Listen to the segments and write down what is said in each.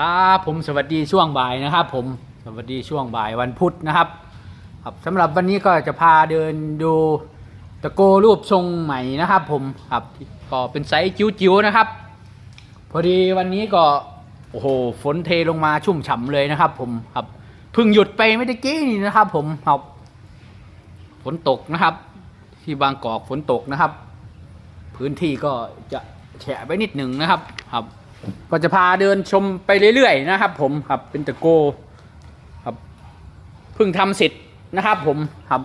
ครับผมสวัสดีช่วงบ่ายนะครับผมสวัสดีช่วงบ่ายวันพุธนะครับ ครับสำหรับวันนี้ก็จะพาเดินดูตะโกรูปทรงใหม่นะครับ ผมครับก็เป็นไซส์จิ๋วๆนะครับ พอดีวันนี้ก็โอ้โหฝนเทลงมาชุ่มฉ่ำเลยนะครับ ผมครับเพิ่งหยุดไปไม่ได้กี้นี่นะครับ ผมครับฝนตกนะครับ ที่บางกอกฝนตกนะครับ พื้นที่ก็จะแฉะไปนิดหนึ่งนะครับครับ ก็จะพาเดินชมไปเรื่อยๆนะครับ ผมครับเป็นตะโกครับเพิ่งทำเสร็จนะครับ ผมครับ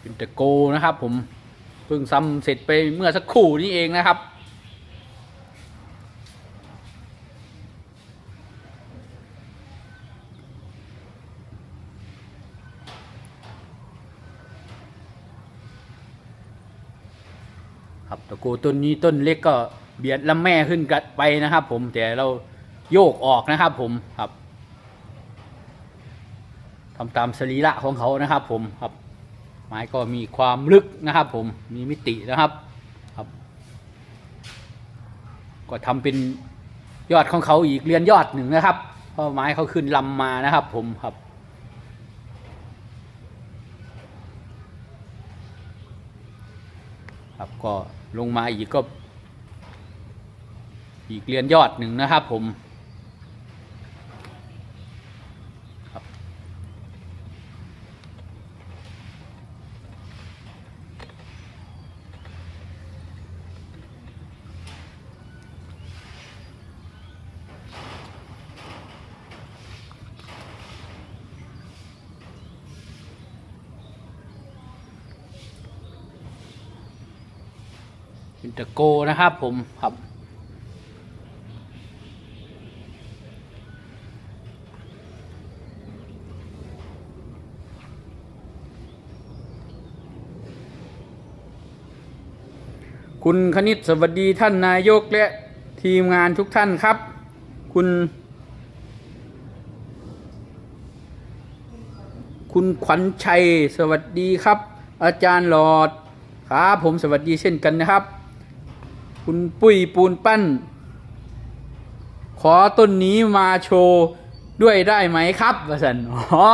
เป็นตะโกนะครับ ผมเพิ่งซ้ำเสร็จไปเมื่อสักครู่นี้เองนะครับ ต้นนี้ต้นเล็กก็เบียดลำแม่ขึ้นกันไปนะครับ ผมแต่เราโยกออกนะครับ ผมครับทำตามสรีระของเขานะครับ ผมครับ ไม้ก็มีความลึกนะครับ ผมมีมิตินะครับครับ ก็ทำเป็นยอดของเขาอีกเรียนยอดหนึ่งนะครับเพราะไม้เขาขึ้นลำมานะครับ ผมครับครับก็ ลงมาอีกก็ อีกเรียนยอดหนึ่งนะครับผม เป็นตะโกนะครับผมครับ คุณคณิตสวัสดีท่านนายกและทีมงานทุกท่านครับ คุณ คุณขวัญชัยสวัสดีครับ อาจารย์หลอดครับผมสวัสดีเช่นกันนะครับ คุณปุ้ยปูนปั้น ขอต้นนี้มาโชว์ด้วยได้ไหมครับวสันอ๋อ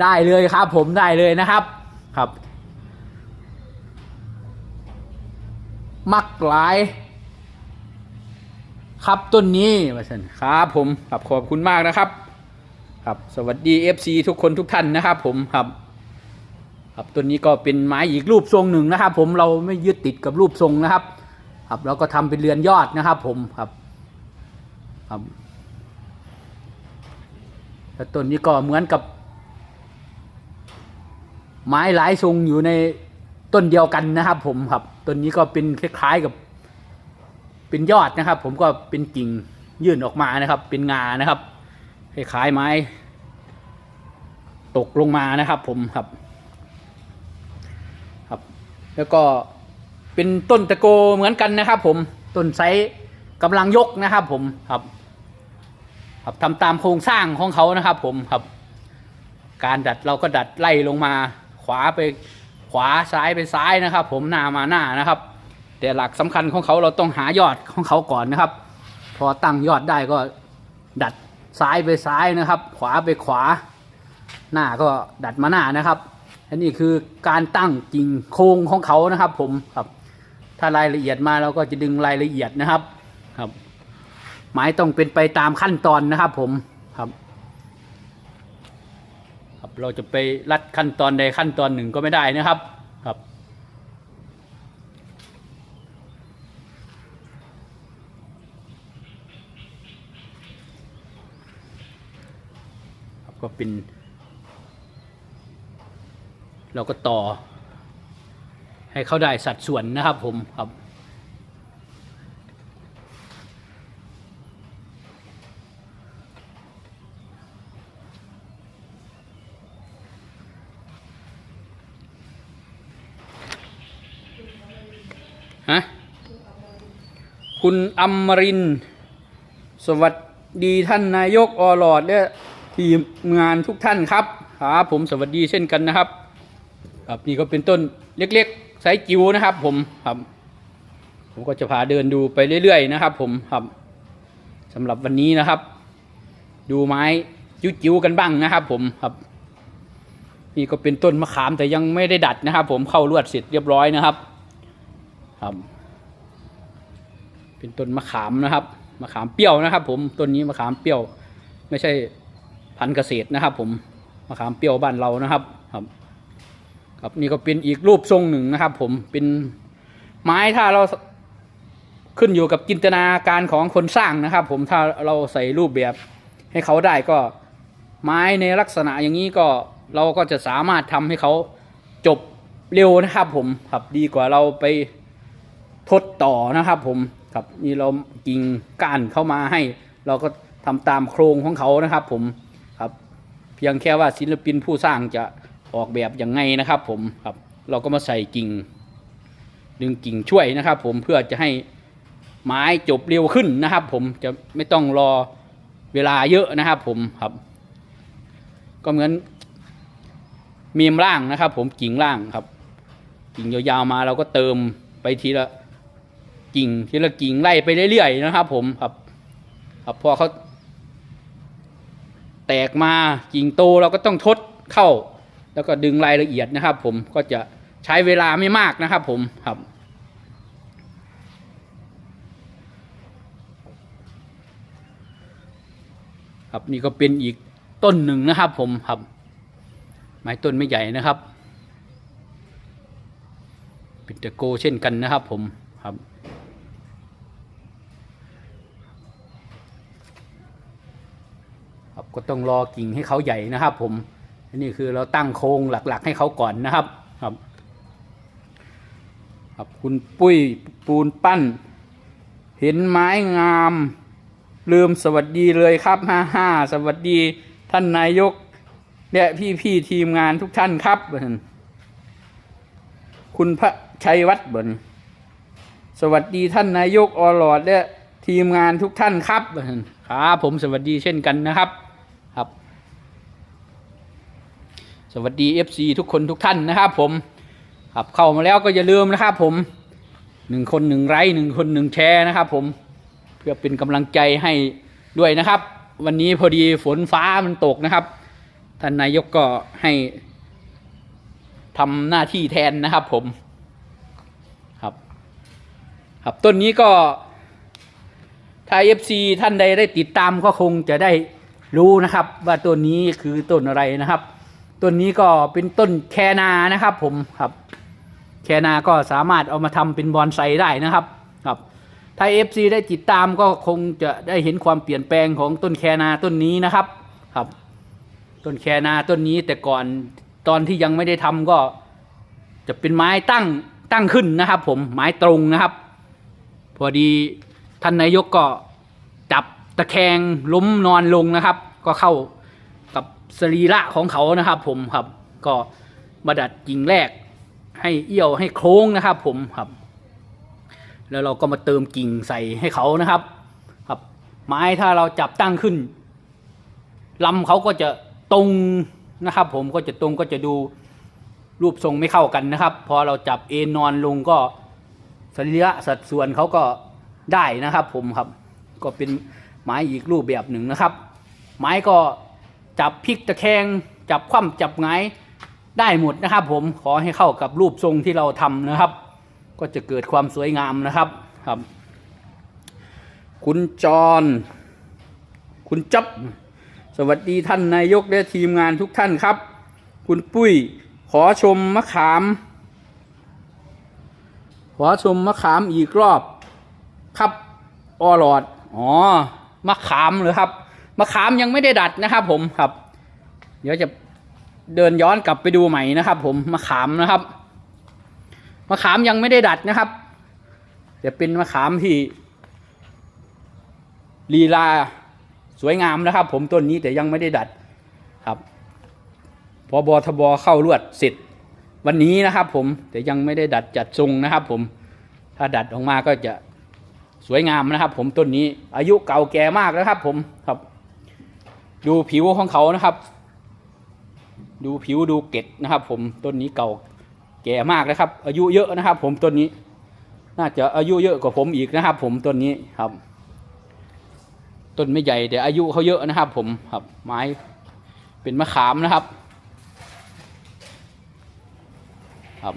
ได้เลยครับ ผมได้เลยนะครับครับ มักหลาย ครับต้นนี้ว่าสันครับผมครับขอบคุณมากนะครับครับสวัสดี FC ทุกคนทุกท่านนะครับ ผมครับ ครับต้นนี้ก็เป็นไม้อีกรูปทรงหนึ่งนะครับ ผมเราไม่ยึดติดกับรูปทรงนะครับ ครับเราก็ทำเป็นเรือนยอดนะครับผมครับครับแล้วต้นนี้ก็เหมือนกับ ไม้หลายทรงอยู่ในต้นเดียวกันนะครับผมครับต้นนี้ก็เป็นคล้ายๆกับ เป็นยอดนะครับ ผมก็เป็นกิ่งยื่นออกมานะครับ เป็นงานะครับคล้ายๆไม้ ตกลงมานะครับ ผมครับ ครับ แล้วก็ เป็นต้นตะโกเหมือนกันนะครับ ผมต้นไซส์กำลังยกนะครับ ผมครับ ครับทำตามโครงสร้างของเขานะครับ ผมครับ การดัดเราก็ดัดไล่ลงมา ขวาไปขวาซ้ายไปซ้ายนะครับ ผมหน้ามาหน้านะครับ แต่หลักสำคัญของเขาเราต้องหายอดของเขาก่อนนะครับ พอตั้งยอดได้ก็ดัดซ้ายไปซ้ายนะครับ ขวาไปขวา หน้าก็ดัดมาหน้านะครับอันนี้คือการตั้งกิ่งโครงของเขานะครับ ผมครับ ถ้ารายละเอียดมาเราก็จะดึงรายละเอียดนะครับครับไม้ต้องเป็นไปตามขั้นตอนนะครับ ผมครับครับ เราจะไปรัดขั้นตอนใดขั้นตอนหนึ่งก็ไม่ได้นะครับครับครับก็เป็น เราก็ต่อ ให้เขาได้สัดส่วนนะครับผมครับฮะคุณอมรินทร์สวัสดีท่านนายกอลอดและทีมงานทุกท่านครับครับผมสวัสดีเช่นกันนะครับ ครับนี่ก็เป็นต้นเล็ก ไซส์จิ๋วนะครับ ผมครับ ผมก็จะพาเดินดูไปเรื่อยๆนะครับ ผมครับสำหรับวันนี้นะครับ ดูไม้จิ๋วๆกันบ้างนะครับ ผมครับ นี่ก็เป็นต้นมะขามแต่ยังไม่ได้ดัดนะครับ ผมเข้าลวดเสร็จเรียบร้อยนะครับ ครับ เป็นต้นมะขามนะครับมะขามเปรี้ยวนะครับ ผมต้นนี้มะขามเปรี้ยว ไม่ใช่พันธุ์เกษตรนะครับ ผมมะขามเปรี้ยวบ้านเรานะครับ ครับ ครับนี่ก็เป็นอีกรูปทรงหนึ่งนะครับ ผมเป็นไม้ถ้าเราขึ้นอยู่กับจินตนาการของคนสร้างนะครับ ผมถ้าเราใส่รูปแบบให้เขาได้ก็ไม้ในลักษณะอย่างนี้ก็เราก็จะสามารถทำให้เขาจบเร็วนะครับ ผมครับดีกว่าเราไปทดต่อนะครับ ผมครับนี่เรากิ่งก้านเข้ามาให้ เราก็ทำตามโครงของเขานะครับ ผมครับเพียงแค่ว่าศิลปินผู้สร้างจะ ออกแบบยังไงนะครับผมครับเราก็มาใส่กิ่ง ดึงกิ่งช่วยนะครับ ผมเพื่อจะให้ไม้จบเร็วขึ้นนะครับ ผมจะไม่ต้องรอเวลาเยอะนะครับผมครับ ก็เหมือนมีมล่างนะครับ ผมกิ่งล่างครับ กิ่งยาวๆมาเราก็เติมไปทีละกิ่งทีละกิ่งไล่ไปเรื่อยๆนะครับ ผมครับ ครับพอเขาแตกมากิ่งโตเราก็ต้องทดเข้า แล้วก็ดึงรายละเอียดนะครับ ผมก็จะใช้เวลาไม่มากนะครับ ผมครับครับนี่ก็เป็นอีกต้นหนึ่งนะครับ ผมครับไม้ต้นไม่ใหญ่นะครับ เป็นตะโกเช่นกันนะครับ ผมครับครับก็ต้องรอกิ่งให้เขาใหญ่นะครับ ผม อันนี้คือเราตั้งโครงหลักๆ ให้เขาก่อนนะครับครับครับคุณปุ้ยปูนปั้น เห็นไม้งาม ลืมสวัสดีเลยครับฮ่าฮ่าสวัสดีท่านนายกและพี่พี่ๆทีมงานทุกท่านครับ คุณพระชัยวัฒน์บนสวัสดีท่านนายกอลอดและทีมงานทุกท่านครับครับผมสวัสดีเช่นกันนะครับ สวัสดี FC ทุกคนทุกท่านนะครับผมครับเข้ามาแล้วก็อย่าลืมนะครับผมหนึ่งคนหนึ่งไลค์หนึ่งคนหนึ่งแชร์นะครับผมเพื่อเป็นกำลังใจให้ด้วยนะครับ วันนี้พอดีฝนฟ้ามันตกนะครับท่านนายกก็ให้ทำหน้าที่แทนนะครับผมครับ ครับต้นนี้ก็ถ้าเอฟซีท่านใดได้ติดตามก็คงจะได้รู้นะครับ ว่าต้นนี้คือต้นอะไรนะครับ ต้นนี้ก็เป็นต้นแคนานะครับ ผมครับ แคนาก็สามารถเอามาทำเป็นบอนไซได้นะครับ ครับ ถ้า FC ได้ติดตามก็คงจะได้เห็นความเปลี่ยนแปลงของต้นแคนาต้นนี้นะครับ ครับ ต้นแคนาต้นนี้แต่ก่อนตอนที่ยังไม่ได้ทำก็ จะเป็นไม้ตั้งตั้งขึ้นนะครับ ผมไม้ตรงนะครับ พอดีท่านนายกก็จับตะแคงล้มนอนลงนะครับ ก็เข้า สรีระของเขานะครับผมครับก็มาดัดกิ่งแรก ให้เอี้ยวให้โค้งนะครับ ผมครับ แล้วเราก็มาเติมกิ่งใส่ให้เขานะครับ ครับ ไม้ถ้าเราจับตั้งขึ้นลำเขาก็จะตรงนะครับ ผมก็จะตรงก็จะดูรูปทรงไม่เข้ากันนะครับ พอเราจับเอนนอนลงก็สรีระสัดส่วนเขาก็ได้นะครับ ผมครับ ก็เป็นไม้อีกรูปแบบหนึ่งนะครับ ไม้ก็ จับพลิกตะแคงจับคว่ำจับไงได้หมดนะครับ ผมขอให้เข้ากับรูปทรงที่เราทำนะครับ ก็จะเกิดความสวยงามนะครับครับ คุณจร คุณจับสวัสดีท่านนายกและทีมงานทุกท่านครับ คุณปุ้ยขอชมมะขาม ขอชมมะขามอีกรอบ ครับออหลอดอ๋อมะขามเหรอครับ มะขามยังไม่ได้ดัดนะครับ ผมครับ เดี๋ยวจะเดินย้อนกลับไปดูใหม่นะครับ ผมมะขามนะครับมะขามยังไม่ได้ดัดนะครับจะเป็นมะขามที่ลีลาสวยงามนะครับ ผมต้นนี้แต่ยังไม่ได้ดัดครับพอบอทบอเข้าลวดเสร็จวันนี้นะครับ ผมแต่ยังไม่ได้ดัดจัดทรงนะครับ ผมถ้าดัดออกมาก็จะสวยงามนะครับ ผมต้นนี้อายุเก่าแก่มากนะครับ ผมครับ ดูผิวของเขานะครับ ดูผิวดูเกล็ดนะครับ ผมต้นนี้เก่าแก่มากนะครับ อายุเยอะนะครับ ผมต้นนี้ น่าจะอายุเยอะกว่าผมอีกนะครับ ผมต้นนี้ครับต้นไม่ใหญ่แต่อายุเขาเยอะนะครับ ผมครับ ไม้เป็นมะขามนะครับ ครับ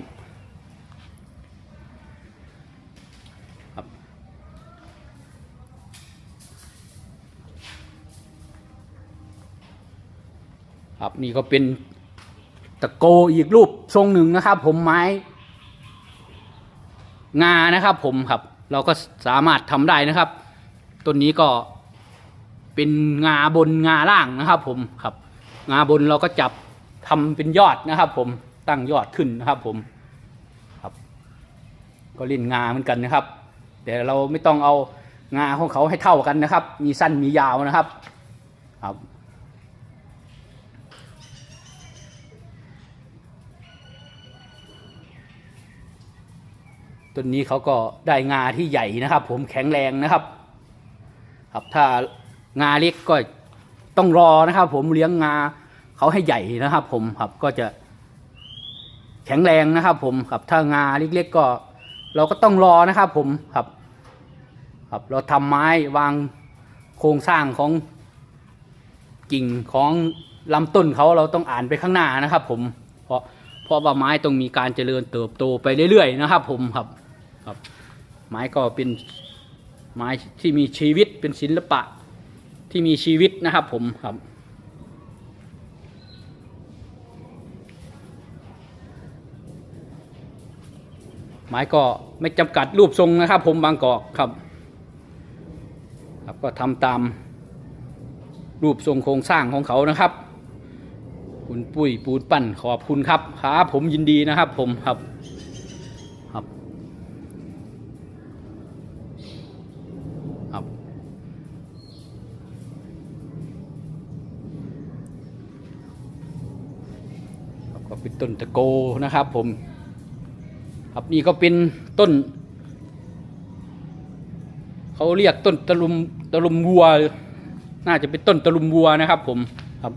ครับนี่ก็เป็นตะโกอีกรูปทรงหนึ่งนะครับ ผมไม้ งานะครับ ผมครับ เราก็สามารถทำได้นะครับต้นนี้ก็เป็นงาบนงาล่างนะครับ ผมครับ งาบนเราก็จับทำเป็นยอดนะครับ ผมตั้งยอดขึ้นนะครับ ผมครับ ก็เล่นงาเหมือนกันนะครับ แต่เราไม่ต้องเอางาของเขาให้เท่ากันนะครับ มีสั้นมียาวนะครับ ครับ ต้นนี้เขาก็ได้งาที่ใหญ่นะครับ ผมแข็งแรงนะครับ ครับถ้างาเล็กก็ต้องรอนะครับ ผมเลี้ยงงาเขาให้ใหญ่นะครับ ผมครับก็จะ แข็งแรงนะครับ ผมครับถ้างาเล็กๆก็ เราก็ต้องรอนะครับ ผมครับ ครับเราทำไม้วางโครงสร้างของกิ่งของลำต้นเขาเราต้องอ่านไปข้างหน้านะครับ ผมเพราะเพราะว่าไม้ต้องมีการเจริญเติบโตไปเรื่อยๆนะครับ ผมครับ ครับ ไม้ก็เป็นไม้ที่มีชีวิตเป็นศิลปะที่มีชีวิตนะครับผมครับ ไม้ก็ไม่จำกัดรูปทรงนะครับ ผมบางกอกครับ ครับก็ทำตามรูปทรงโครงสร้างของเขานะครับ คุณปุ้ยปูนปั้นขอบคุณครับครับผมยินดีนะครับผมครับ ครับ ครับก็เป็น ต้นตะโกนะครับผม ครับนี่ก็เป็นต้น เขาเรียกต้นตะลุมตะลุมวัว น่าจะเป็นต้นตะลุมวัวนะครับ ผมครับ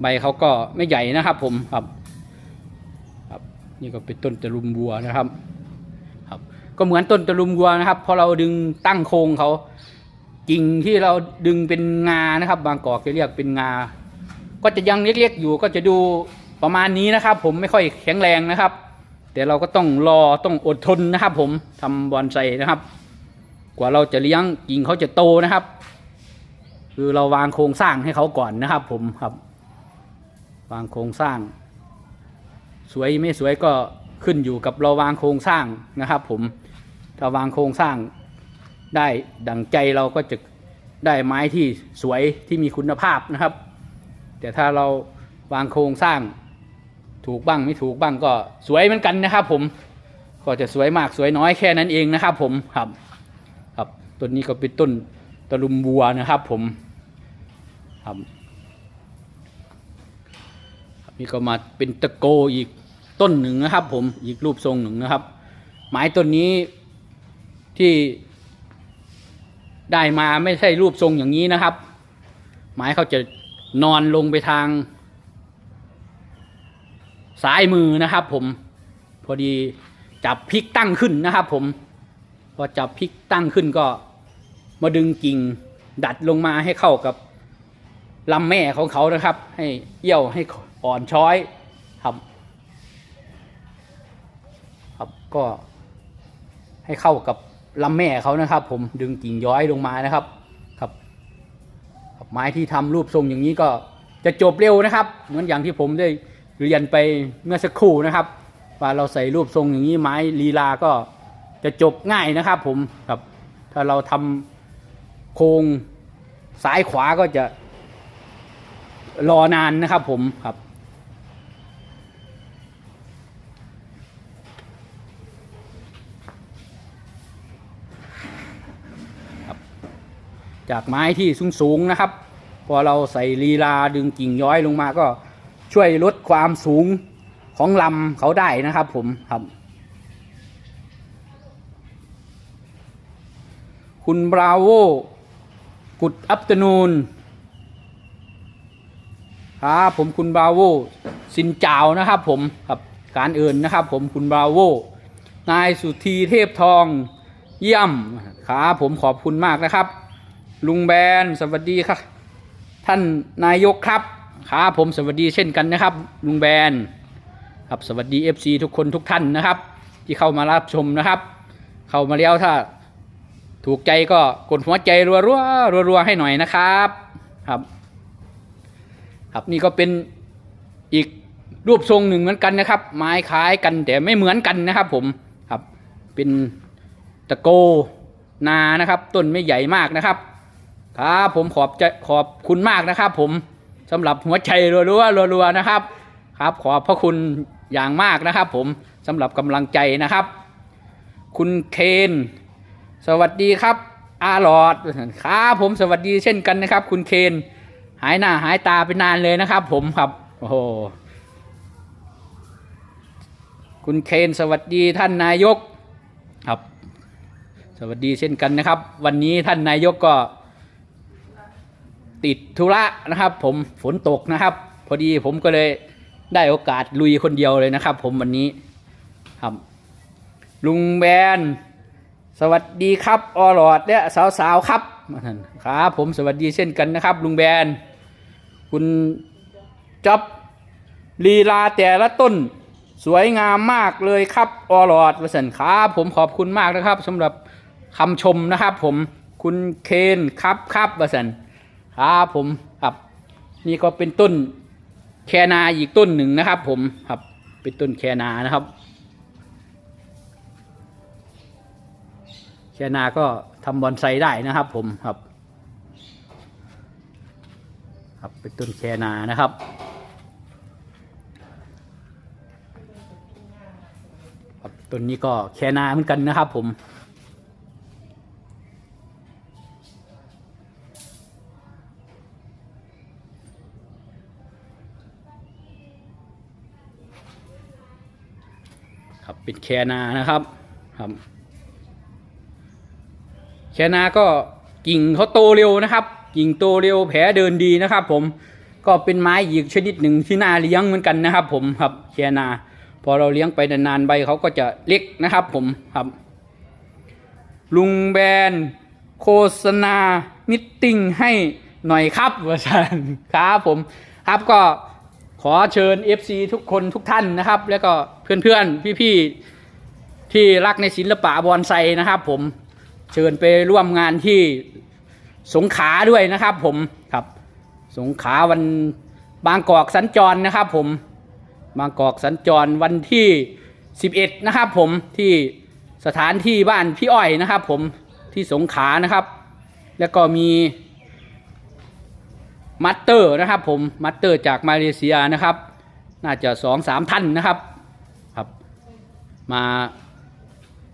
ใบเขาก็ไม่ใหญ่นะครับ ผมครับ ครับ นี่ก็เป็นต้นตะลุมวัวนะครับ ครับ ก็เหมือนต้นตะลุมวัวนะครับพอเราดึงตั้งโครงเขากิ่งที่เราดึงเป็นงานะครับ บางกอกจะเรียกเป็นงา ก็จะยังเล็กๆอยู่ก็จะดู ประมาณนี้นะครับ ผมไม่ค่อยแข็งแรงนะครับ แต่เราก็ต้องรอต้องอดทนนะครับ ผมทำบอนไซนะครับ กว่าเราจะเลี้ยงกิ่งเขาจะโตนะครับ คือเราวางโครงสร้างให้เขาก่อนนะครับ ผมครับ วางโครงสร้าง สวยไม่สวยก็ขึ้นอยู่กับเราวางโครงสร้างนะครับ ผมถ้าวางโครงสร้างได้ดังใจเราก็จะได้ไม้ที่สวยที่มีคุณภาพนะครับ แต่ถ้าเราวางโครงสร้าง ถูกบ้างไม่ถูกบ้างก็สวยเหมือนกันนะครับ ผมก็จะสวยมากสวยน้อยแค่นั้นเองนะครับ ผมครับครับต้นนี้ก็เป็นต้นตะลุมบัวนะครับ ผมครับครับนี่ก็มาเป็นตะโกอีกต้นหนึ่งนะครับ ผมอีกรูปทรงหนึ่งนะครับ ไม้ต้นนี้ที่ได้มาไม่ใช่รูปทรงอย่างนี้นะครับ ไม้เขาจะนอนลงไปทาง ซ้ายมือนะครับ ผมพอดีจับพลิกตั้งขึ้นนะครับ ผมพอจับพลิกตั้งขึ้นก็มาดึงกิ่งดัดลงมาให้เข้ากับลำแม่ของเขานะครับ ให้เอี้ยวให้อ่อนช้อยครับครับก็ให้เข้ากับลำแม่เขานะครับ ผมดึงกิ่งย้อยลงมานะครับครับไม้ที่ทำรูปทรงอย่างนี้ก็จะจบเร็วนะครับ เหมือนอย่างที่ผมได้ เรียนไปเมื่อสักครู่นะครับ ว่าเราใส่รูปทรงอย่างนี้ไม้ลีลาก็จะจบง่ายนะครับผมครับถ้าเราทำโครงซ้ายขวาก็จะรอนานนะครับผมครับ จากไม้ที่สูงๆนะครับ พอเราใส่ลีลาดึงกิ่งย้อยลงมาก็ ช่วยลดความสูงของลำเขาได้นะครับผมครับ คุณบราโวกุดอัปตนูนครับผมคุณบราโวสินจาวนะครับผมครับการเอินนะครับผมคุณบราโว นายสุธีเทพทองเยี่ยมครับผมขอบคุณมากนะครับ ลุงแบนสวัสดีครับ ท่านนายกครับ ครับผมสวัสดีเช่นกันนะครับ ลุงแบนครับสวัสดี FC ทุกคนทุกท่านนะครับ ที่เข้ามารับชมนะครับ เข้ามาแล้วถ้าถูกใจก็กดหัวใจรัวๆรัวๆให้หน่อยนะครับครับครับนี่ก็เป็นอีกรูปทรงหนึ่งเหมือนกันนะครับ ไม้คล้ายกันแต่ไม่เหมือนกันนะครับ ผมครับเป็นตะโกนานะครับต้นไม่ใหญ่มากนะครับครับผมขอบใจขอบคุณมากนะครับ ผม สำหรับหัวใจรัวๆรัวๆนะครับ ครับ ขอบพระคุณอย่างมากนะครับ ผมสำหรับกำลังใจนะครับ คุณเคน สวัสดีครับ อาหลอดครับผมสวัสดีเช่นกันนะครับ คุณเคน หายหน้าหายตาไปนานเลยนะครับ ผมครับโอ้โหคุณเคนสวัสดีท่านนายกครับ สวัสดีเช่นกันนะครับ วันนี้ท่านนายกก็ ติดธุระนะครับ ผมฝนตกนะครับ พอดีผมก็เลยได้โอกาสลุยคนเดียวเลยนะครับ ผมวันนี้ครับ ลุงแบนสวัสดีครับออหลอดและสาวๆครับครับผมสวัสดีเช่นกันนะครับ ลุงแบน คุณจ๊อบลีลาแต่ละต้นสวยงามมากเลยครับออหลอดวสันครับผมขอบคุณมากนะครับสำหรับคำชมนะครับ ผมคุณเคนครับครับวสัน ครับผมครับ นี่ก็เป็นต้นแคนาอีกต้นหนึ่งนะครับ ผมครับเป็นต้นแคนานะครับ แคนาก็ทำบอนไซได้นะครับ ผมครับ ครับเป็นต้นแคนานะครับครับต้นนี้ก็แคนาเหมือนกันนะครับ ผม เป็นแคนานะครับครับ แคนาก็กิ่งเขาโตเร็วนะครับ กิ่งโตเร็วแผลเดินดีนะครับ ผมก็เป็นไม้อีกชนิดหนึ่งที่น่าเลี้ยงเหมือนกันนะครับ ผมครับแคนา พอเราเลี้ยงไปนานๆใบเขาก็จะเล็กนะครับ ผมครับ ลุงแบนโฆษณามิทติ้งให้หน่อยครับวสันครับผม ครับก็ ขอเชิญ FC ทุกคนทุกท่านนะครับ แล้วก็เพื่อนๆ พี่ๆ ที่รักในศิลปะบอนไซนะครับผมเชิญไปร่วมงานที่สงขาด้วยนะครับผมครับสงขาวันบางกอกสัญจรนะครับผมบางกอกสัญจรวันที่ 11 นะครับผมที่สถานที่บ้านพี่อ้อยนะครับผมที่สงขานะครับ แล้วก็มี มัตเตอร์นะครับผมมัตเตอร์จากมาเลเซียนะครับ น่าจะสองสามท่านนะครับครับ มา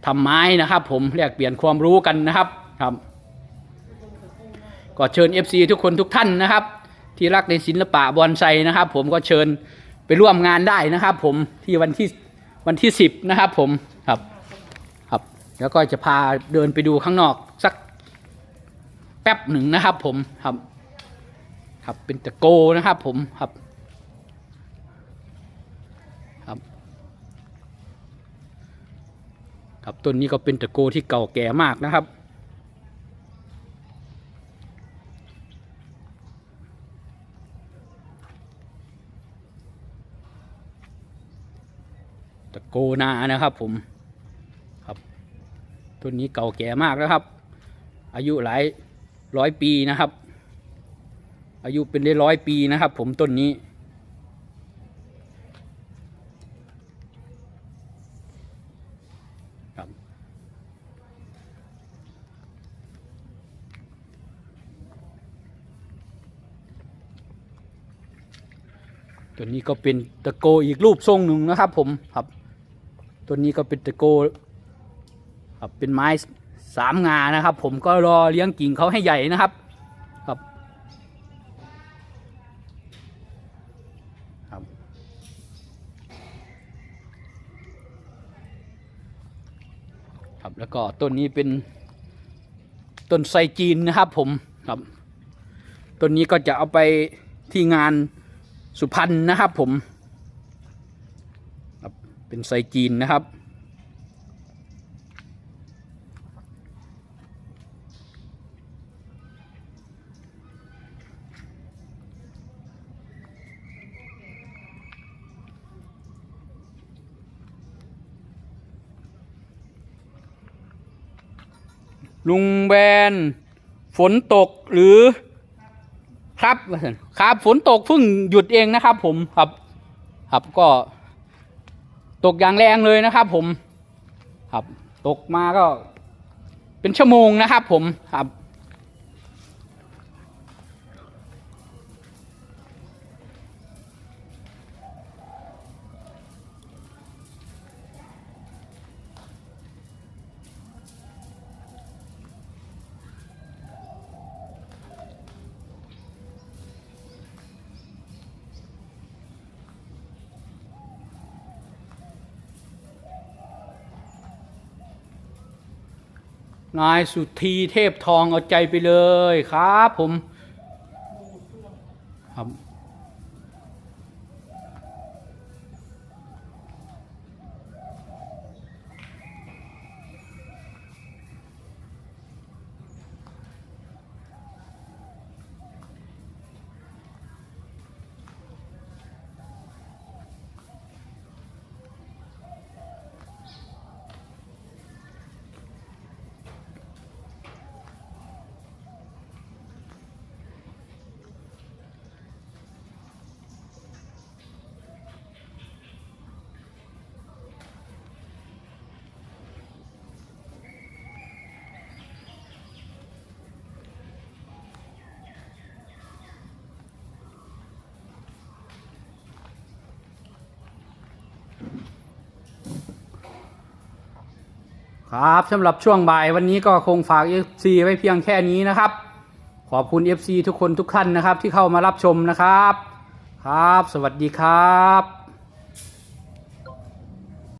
ทำไม้นะครับ ผมแลกเปลี่ยนความรู้กันนะครับครับ ก็เชิญ FC ทุกคนทุกท่านนะครับ ที่รักในศิลปะบอนไซนะครับ ผมก็เชิญไปร่วมงานได้นะครับ ผมที่วันที่วันที่สิบนะครับ ผมครับครับ แล้วก็จะพาเดินไปดูข้างนอกสักแป๊บหนึ่งนะครับ ผมครับ ครับเป็นตะโกนะครับผมครับครับ ครับต้นนี้ก็เป็นตะโกที่เก่าแก่มากนะครับตะโกนานะครับผมครับต้นนี้เก่าแก่มากแล้วครับ อายุหลายร้อยปีนะครับ อายุเป็นได้ร้อยปีนะครับ ผมต้นนี้ ครับ ตัวนี้ก็เป็นตะโกอีกรูปทรงหนึ่งนะครับ ผมครับ ตัวนี้ก็เป็นตะโกครับเป็นไม้สามงานะครับ ผมก็รอเลี้ยงกิ่งเขาให้ใหญ่นะครับครับครับ ครับ แล้วก็ต้นนี้เป็นต้นไทรจีนนะครับผมครับต้นนี้ก็จะเอาไปที่งานสุพรรณนะครับผมครับเป็นไซจีนนะครับ ลุงแบน ฝนตกหรือ ครับครับฝนตกเพิ่งหยุดเองนะครับ ผมครับ ครับก็ตกอย่างแรงเลยนะครับ ผม ครับ ตกมาก็ เป็นชั่วโมงนะครับ ผมครับ นายสุธีเทพทองเอาใจไปเลยครับผม ครับสำหรับช่วงบ่ายวันนี้ก็คงฝาก FC ไว้เพียงแค่นี้นะครับ ขอบคุณ FC ทุกคนทุกท่านนะครับที่เข้ามารับชมนะครับ ครับ สวัสดีครับ